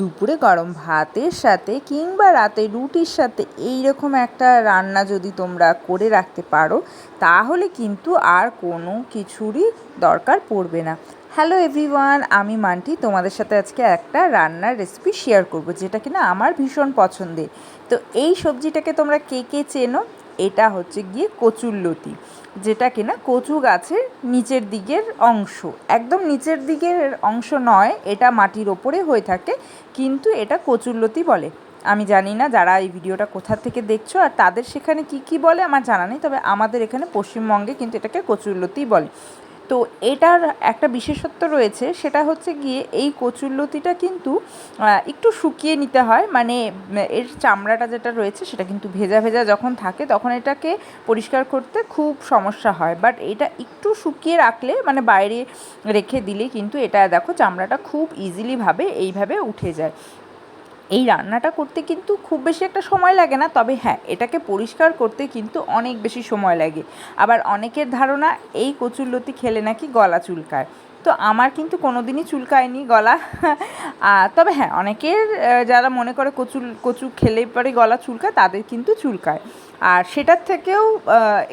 দুপুরে গরম ভাতের সাথে কিংবা রাতে রুটির সাথে এই রকম একটা রান্না যদি তোমরা করে রাখতে পারো, তাহলে কিন্তু আর কোনো কিছুরই দরকার পড়বে না। হ্যালো এভরিওয়ান আমি মান্টি। তোমাদের সাথে আজকে একটা রান্নার রেসিপি শেয়ার করব, যেটা কিনা আমার ভীষণ পছন্দের। তো এই সবজিটাকে তোমরা কে কে চেনো? এটা হচ্ছে গিয়ে কচুরলতি যেটা কিনা কচু গাছের নিচের দিকের অংশ। একদম নিচের দিকের অংশ নয়, এটা মাটির ওপরে হয়ে থাকে, কিন্তু এটা কচুরলতি বলে। আমি জানি না যারা এই ভিডিওটা কোথা থেকে দেখছ আর তাদের সেখানে কি কি বলে আমার জানা নেই, তবে আমাদের এখানে পশ্চিমবঙ্গে কিন্তু এটাকে কচুরলতি বলে। তো এটার একটা বিশেষত্ব রয়েছে, সেটা হচ্ছে গিয়ে এই কচুরলতিটা কিন্তু একটু শুকিয়ে নিতে হয়। মানে এর চামড়াটা যেটা রয়েছে, সেটা কিন্তু ভেজা ভেজা যখন থাকে, তখন এটাকে পরিষ্কার করতে খুব সমস্যা হয়। বাট এটা একটু শুকিয়ে রাখলে মানে বাইরে রেখে দিলে কিন্তু এটা, দেখো, চামড়াটা খুব ইজিলিভাবে এইভাবে উঠে যায়। এই রান্নাটা করতে কিন্তু খুব বেশি একটা সময় লাগে না, তবে হ্যাঁ এটাকে পরিষ্কার করতে কিন্তু অনেক বেশি সময় লাগে। আবার অনেকের ধারণা, এই কচুরলতি খেলে নাকি গলা চুলকায়। তো আমার কিন্তু কোনো দিনই চুলকায়নি গলা। তবে হ্যাঁ অনেকের যারা মনে করে কচু কচু খেলে পরে গলা চুলকায়, তাদের কিন্তু চুলকায়। আর সেটার থেকেও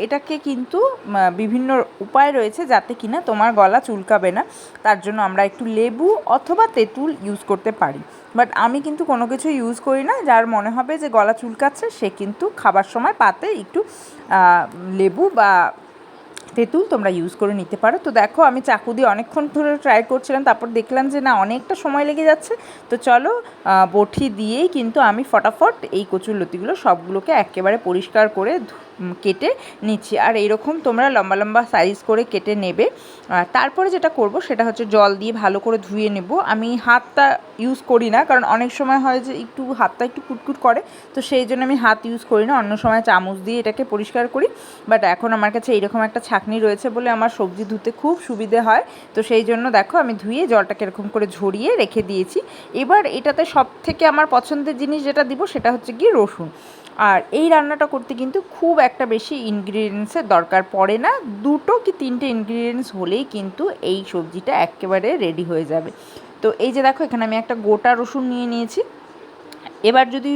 এটাকে কিন্তু বিভিন্ন উপায় রয়েছে যাতে কিনা তোমার গলা চুলকাবে না। তার জন্য আমরা একটু লেবু অথবা তেঁতুল ইউজ করতে পারি। বাট আমি কিন্তু কোনো কিছু ইউজ করি না। যার মনে হবে যে গলা চুলকাচ্ছে, সে কিন্তু খাবার সময় পাতে একটু লেবু বা তেঁতুল তোমরা ইউজ করে নিতে পারো। তো দেখো, আমি চাকু দিয়ে অনেকক্ষণ ধরে ট্রাই করছিলাম, তারপর দেখলাম যে না, অনেকটা সময় লেগে যাচ্ছে। তো চলো বটি দিয়েই কিন্তু আমি ফটাফট এই কচুর লতিগুলো সবগুলোকে একেবারে পরিষ্কার করে কেটে নিচ্ছি। আর এইরকম তোমরা লম্বা লম্বা সাইজ করে কেটে নেবে। তারপরে যেটা করব সেটা হচ্ছে জল দিয়ে ভালো করে ধুয়ে নেব। আমি হাতটা ইউজ করি না, কারণ অনেক সময় হয় যে একটু হাতটা একটু কুটকুট করে, তো সেই জন্য আমি হাত ইউজ করি না। অন্য সময় চামচ দিয়ে এটাকে পরিষ্কার করি। বাট এখন আমার কাছে এইরকম একটা ছাকনি রয়েছে বলে আমার সবজি ধুতে খুব সুবিধে হয়। তো সেই জন্য দেখো আমি ধুয়ে জলটাকে এরকম করে ঝরিয়ে রেখে দিয়েছি। এবার এটাতে সব থেকে আমার পছন্দের জিনিস যেটা দিব সেটা হচ্ছে গিয়ে রসুন। আর এই রান্নাটা করতে কিন্তু খুব একটা বেশি ইনগ্রিডিয়েন্টসের দরকার পড়ে না। দুটো কি তিনটে ইনগ্রিডিয়েন্টস হলেই কিন্তু এই সবজিটা একেবারে রেডি হয়ে যাবে। তো এই যে দেখো, এখানে আমি একটা গোটা রসুন নিয়ে নিয়েছি। এবার যদি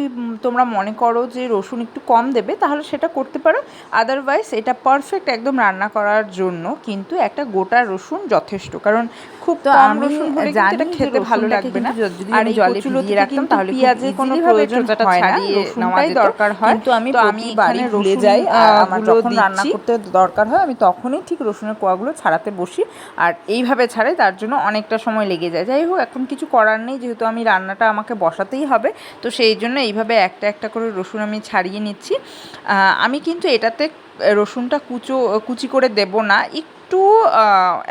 তোমরা মনে করো যে রসুন একটু কম দেবে তাহলে সেটা করতে পারো। আদারওয়াইজ এটা পারফেক্ট একদম রান্না করার জন্য কিন্তু একটা গোটা রসুন যথেষ্ট। কারণ খুব কম রসুন হলে এটা খেতে ভালো লাগবে না। যদি জলে ভিজিয়ে রাখতাম তাহলে পেঁয়াজের কোনো প্রয়োজন হয় না। রসুনটাই দরকার হয়। কিন্তু আমি আমি বাড়ি ভুলে যাই আমার যখন রান্না করতে দরকার হয় আমি তখনই ঠিক রসুনের কোয়াগুলো ছাড়াতে বসি। আর এইভাবে ছাড়াই তার জন্য অনেকটা সময় লেগে যায়। যাই হোক এখন কিছু করার নেই যেহেতু আমি রান্নাটা আমাকে বসাতেই হবে। তো সেই জন্য এইভাবে একটা একটা করে রসুন আমি ছাড়িয়ে নিচ্ছি। আমি কিন্তু এটাতে রসুনটা কুচো, কুচি করে দেব না। একটু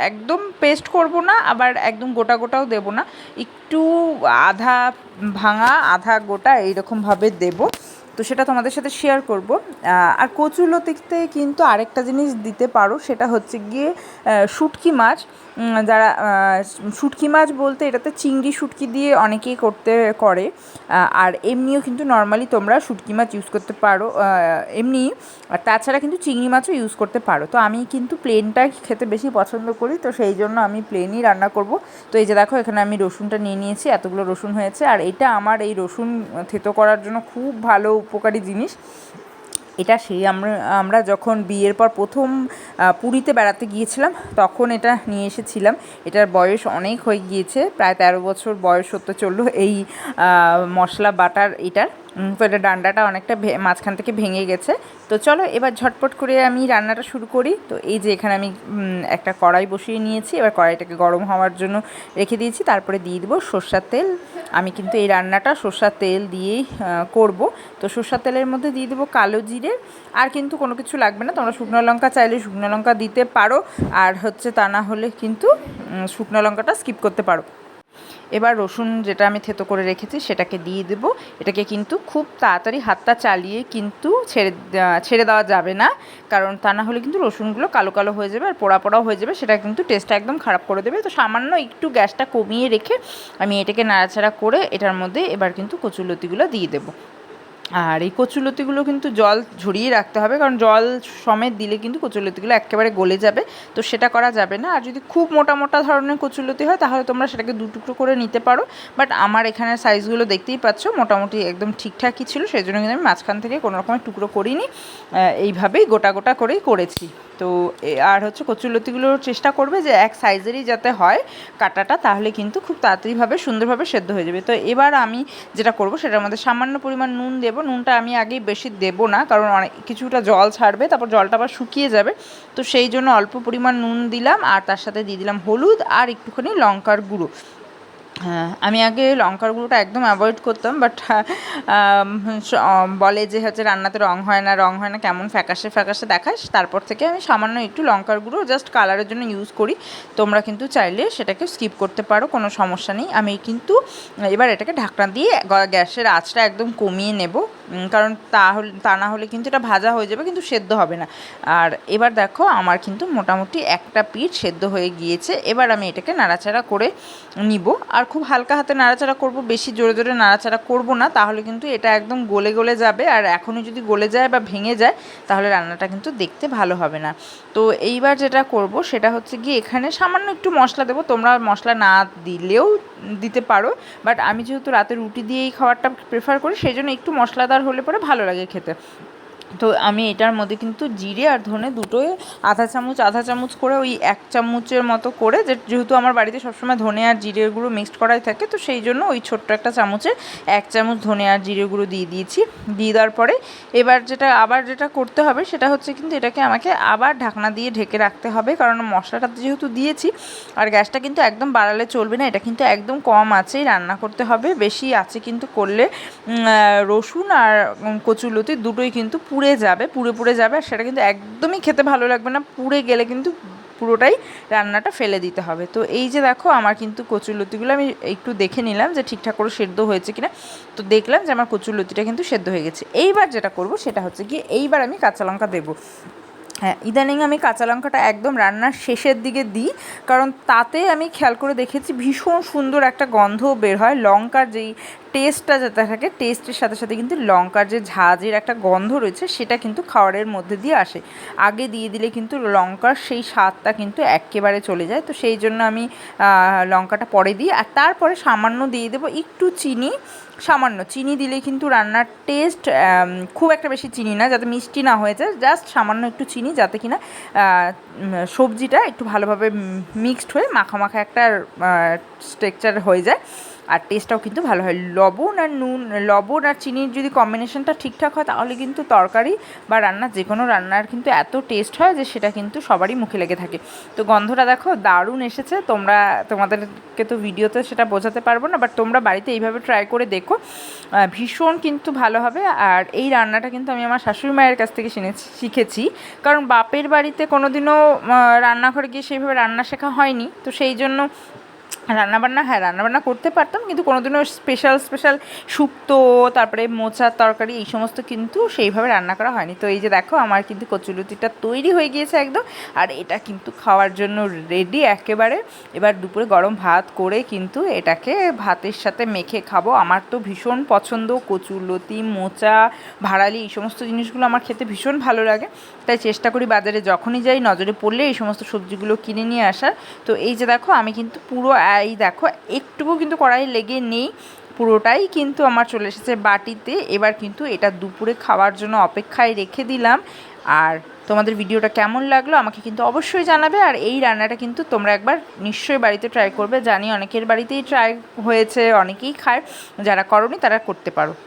একদম পেস্ট করব না, আবার একদম গোটা, গোটাও দেব না। একটু আধা ভাঙা, আধা গোটা এইরকমভাবে দেবো। তো সেটা তোমাদের সাথে শেয়ার করব। আর কচুলতিতে কিন্তু আরেকটা জিনিস দিতে পারো, সেটা হচ্ছে গিয়ে শুটকি মাছ। যারা শুটকি মাছ বলতে এটাতে চিংড়ি, শুটকি দিয়ে অনেকেই করতে, করে। আর এমনিও কিন্তু নর্মালি তোমরা শুটকি মাছ ইউজ করতে পারো। এমনি, আর তাছাড়া কিন্তু চিংড়ি মাছও ইউজ করতে পারো। তো আমি কিন্তু প্লেনটাই খেতে বেশি পছন্দ করি, তো সেই জন্য আমি প্লেনই রান্না করব। তো এই যে দেখো, এখানে আমি রসুনটা নিয়ে নিয়েছি, এতগুলো রসুন হয়েছে। আর এটা আমার এই রসুন থেতো করার জন্য খুব ভালো উপকারী জিনিস। এটা সেই আমরা আমরা যখন বিয়ের পর প্রথম পুরীতে বেড়াতে গিয়েছিলাম, তখন এটা নিয়ে এসেছিলাম। এটার বয়স অনেক হয়ে গিয়েছে, প্রায় তেরো বছর বয়স হতে চলল এই মশলা বাটার এটার। তো এটা ডান্ডাটা অনেকটা মাঝখান থেকে ভেঙে গেছে। তো চলো এবার ঝটপট করে আমি রান্নাটা শুরু করি। তো এই যে এখানে আমি একটা কড়াই বসিয়ে নিয়েছি। এবার কড়াইটাকে গরম হওয়ার জন্য রেখে দিয়েছি। তারপরে দিয়ে দেবো সর্ষার তেল। আমি কিন্তু এই রান্নাটা সর্ষার তেল দিয়েই করব। তো সর্ষার তেলের মধ্যে দিয়ে দেবো কালো জিরে। আর কিন্তু কোনো কিছু লাগবে না, তোমরা শুকনো লঙ্কা চাইলে শুকনো লঙ্কা দিতে পারো। আর হচ্ছে তা না হলে কিন্তু শুকনো লঙ্কাটা স্কিপ করতে পারো। এবার রসুন যেটা আমি থেতো করে রেখেছি, সেটাকে দিয়ে দেবো। এটাকে কিন্তু খুব তাড়াতাড়ি হাতটা চালিয়ে কিন্তু ছেড়ে ছেড়ে দেওয়া যাবে না। কারণ তা না হলে কিন্তু রসুনগুলো কালো কালো হয়ে যাবে আর পোড়া পোড়াও হয়ে যাবে, সেটা কিন্তু টেস্টটা একদম খারাপ করে দেবে। তো সামান্য একটু গ্যাসটা কমিয়ে রেখে আমি এটাকে নাড়াচাড়া করে এটার মধ্যে এবার কিন্তু কচুলতিগুলো দিয়ে দেবো। আর এই কচুলতিগুলো কিন্তু জল ঝরিয়ে রাখতে হবে, কারণ জল সমেত দিলে কিন্তু কচুলতিগুলো একেবারে গলে যাবে। তো সেটা করা যাবে না। আর যদি খুব মোটা মোটা ধরনের কচুলতি হয়, তাহলে তোমরা সেটাকে দুটুকরো করে নিতে পারো। বাট আমার এখানে সাইজগুলো দেখতেই পাচ্ছ, মোটামুটি একদম ঠিকঠাকই ছিল। সেই জন্য কিন্তু আমি মাঝখান থেকে কোনো রকমের টুকরো করিনি। এইভাবেই গোটা গোটা করেই করেছি। তো আর হচ্ছে কচুলতিগুলোর চেষ্টা করবে যে এক সাইজেরই যাতে হয় কাটাটা, তাহলে কিন্তু খুব তাড়াতাড়িভাবে সুন্দরভাবে সেদ্ধ হয়ে যাবে। তো এবার আমি যেটা করব সেটার মধ্যে সামান্য পরিমাণ নুন দেবো। নুনটা আমি আগেই বেশি দেবো না, কারণ অনেক কিছুটা জল ছাড়বে, তারপর জলটা আবার শুকিয়ে যাবে। তো সেই জন্য অল্প পরিমাণ নুন দিলাম, আর তার সাথে দিয়ে দিলাম হলুদ আর একটুখানি লঙ্কার গুঁড়ো। আমি আগে লঙ্কার গুঁড়োটা একদম অ্যাভয়েড করতাম বাট বলে যে হচ্ছে রান্নাতে রং হয় না, রং হয় না, কেমন ফ্যাকাশে ফ্যাকাশে দেখাস, তারপর থেকে আমি সামান্য একটু লঙ্কার গুঁড়ো জাস্ট কালারের জন্য ইউজ করি। তোমরা কিন্তু চাইলে সেটাকে স্কিপ করতে পারো, কোনো সমস্যা নেই। আমি কিন্তু এবার এটাকে ঢাকনা দিয়ে গ্যাসের আঁচটা একদম কমিয়ে নেব। কারণ তাহলে, তা না হলে কিন্তু এটা ভাজা হয়ে যাবে, কিন্তু সেদ্ধ হবে না। আর এবার দেখো, আমার কিন্তু মোটামুটি একটা পিঠ সেদ্ধ হয়ে গিয়েছে। এবার আমি এটাকে নাড়াচাড়া করে নিব। আর খুব হালকা হাতে নাড়াচাড়া করব, বেশি জোরে জোরে নাড়াচাড়া করব না, তাহলে কিন্তু এটা একদম গলে গলে যাবে। আর এখনই যদি গলে যায় বা ভেঙে যায়, তাহলে রান্নাটা কিন্তু দেখতে ভালো হবে না। তো এইবার যেটা করব, সেটা হচ্ছে গিয়ে এখানে সামান্য একটু মশলা দেবো। তোমরা মশলা না দিলেও দিতে পারো বাট আমি যেহেতু রাতে রুটি দিয়েই খাবারটা প্রেফার করি, সেই জন্য একটু মশলাদার হলে পরে ভালো লাগে খেতে। তো আমি এটার মধ্যে কিন্তু জিরে আর ধনে দুটোই আধা চামচ আধা চামচ করে ওই এক চামচের মতো করে যেহেতু আমার বাড়িতে সবসময় ধনে আর জিরে গুঁড়ো মিক্সড করাই থাকে, তো সেই জন্য ওই ছোট্ট একটা চামচে এক চামচ ধনে আর জিরে গুঁড়ো দিয়ে দিয়েছি। দিয়ে দেওয়ার পরে এবার যেটা আবার যেটা করতে হবে সেটা হচ্ছে কিন্তু এটাকে আমাকে আবার ঢাকনা দিয়ে ঢেকে রাখতে হবে, কারণ মশলাটা যেহেতু দিয়েছি আর গ্যাসটা কিন্তু একদম বাড়ালে চলবে না, এটা কিন্তু একদম কম আছেই রান্না করতে হবে, বেশি আছে কিন্তু করলে রসুন আর কচুলতি দুটোই কিন্তু পুড়ে যাবে, পুড়ে পুড়ে যাবে আর সেটা কিন্তু একদমই খেতে ভালো লাগবে না। পুড়ে গেলে কিন্তু পুরোটাই রান্নাটা ফেলে দিতে হবে। তো এই যে দেখো আমার কিন্তু কচুরলতিগুলো আমি একটু দেখে নিলাম যে ঠিকঠাক করে সেদ্ধ হয়েছে কিনা। তো দেখলাম যে আমার কচুরলতিটা কিন্তু সেদ্ধ হয়ে গেছে। এইবার যেটা করব সেটা হচ্ছে কি এইবার আমি কাঁচা লঙ্কা দেবো। হ্যাঁ ইদানিং আমি কাঁচা লঙ্কাটা একদম রান্নার শেষের দিকে দিই, কারণ তাতে আমি খেয়াল করে দেখেছি ভীষণ সুন্দর একটা গন্ধ বের হয়। লঙ্কার যেই টেস্টটা যেটা থাকে, টেস্টের সাথে সাথে কিন্তু লঙ্কার যে ঝাঁজের একটা গন্ধ রয়েছে, সেটা কিন্তু খাওয়ারের মধ্যে দিয়ে আসে। আগে দিয়ে দিলে কিন্তু লঙ্কার সেই স্বাদটা কিন্তু একেবারে চলে যায়। তো সেই জন্য আমি লঙ্কাটা পরে দিই। আর তারপরে সামান্য দিয়ে দেবো একটু চিনি, সামান্য। চিনি দিলে কিন্তু রান্নার টেস্ট খুব একটা বেশি চিনি না, যাতে মিষ্টি না হয়ে যায়। জাস্ট সামান্য একটু চিনি, যাতে কিনা সবজিটা একটু ভালোভাবে মিক্সড হয়ে মাখা মাখা একটা স্ট্রেকচার হয়ে যায়। আর টেস্টটাও কিন্তু ভালো হয়। লবণ আর নুন, লবণ আর চিনির যদি কম্বিনেশনটা ঠিকঠাক হয়, তাহলে কিন্তু তরকারি বা রান্না যে কোনো রান্নার কিন্তু এত টেস্ট হয় যে সেটা কিন্তু সবারই মুখে লেগে থাকে। তো গন্ধটা দেখো, দারুণ এসেছে। তোমরা, তোমাদেরকে তো ভিডিওতে সেটা বোঝাতে পারব না বাট তোমরা বাড়িতে এইভাবে ট্রাই করে দেখো। ভীষণ কিন্তু ভালো হবে। আর এই রান্নাটা কিন্তু আমি আমার শাশুড়ি মায়ের কাছ থেকে শিখেছি। কারণ বাপের বাড়িতে কোনোদিনও রান্নাঘরে গিয়ে সেইভাবে রান্না শেখা হয়নি। তো সেই জন্য রান্নাবান্না হ্যাঁ রান্নাবান্না করতে পারতাম, কিন্তু কোনোদিনও স্পেশাল স্পেশাল শুক্তো, তারপরে মোচার তরকারি এই সমস্ত কিন্তু সেইভাবে রান্না করা হয়নি। তো এই যে দেখো, আমার কিন্তু কচুলুতিটা তৈরি হয়ে গিয়েছে একদম, আর এটা কিন্তু খাওয়ার জন্য রেডি একেবারে। এবার দুপুরে গরম ভাত করে কিন্তু এটাকে ভাতের সাথে মেখে খাব। আমার তো ভীষণ পছন্দ কচুলতি মোচা, ভাড়ালি, এই সমস্ত জিনিসগুলো আমার খেতে ভীষণ ভালো লাগে। তাই চেষ্টা করি বাজারে যখনই যাই, নজরে পড়লে এই সমস্ত সবজিগুলো কিনে নিয়ে আসার। তো এই যে দেখো, আমি কিন্তু পুরো এই দেখো, একটুকু কিন্তু কড়াই লেগে নেই পুরোটাই, কিন্তু আমার চলে এসেছে বাটিতে। এবার কিন্তু এটা দুপুরে খাওয়ার জন্য অপেক্ষায় রেখে দিলাম। আর তোমাদের ভিডিওটা কেমন লাগল আমাকে কিন্তু অবশ্যই জানাবে। আর এই রান্নাটা কিন্তু তোমরা একবার নিশ্চয়ই বাড়িতে ট্রাই করবে। জানি অনেকের বাড়িতেই ট্রাই হয়েছে, অনেকেই খায়। যারা করনি তারা করতে পারো।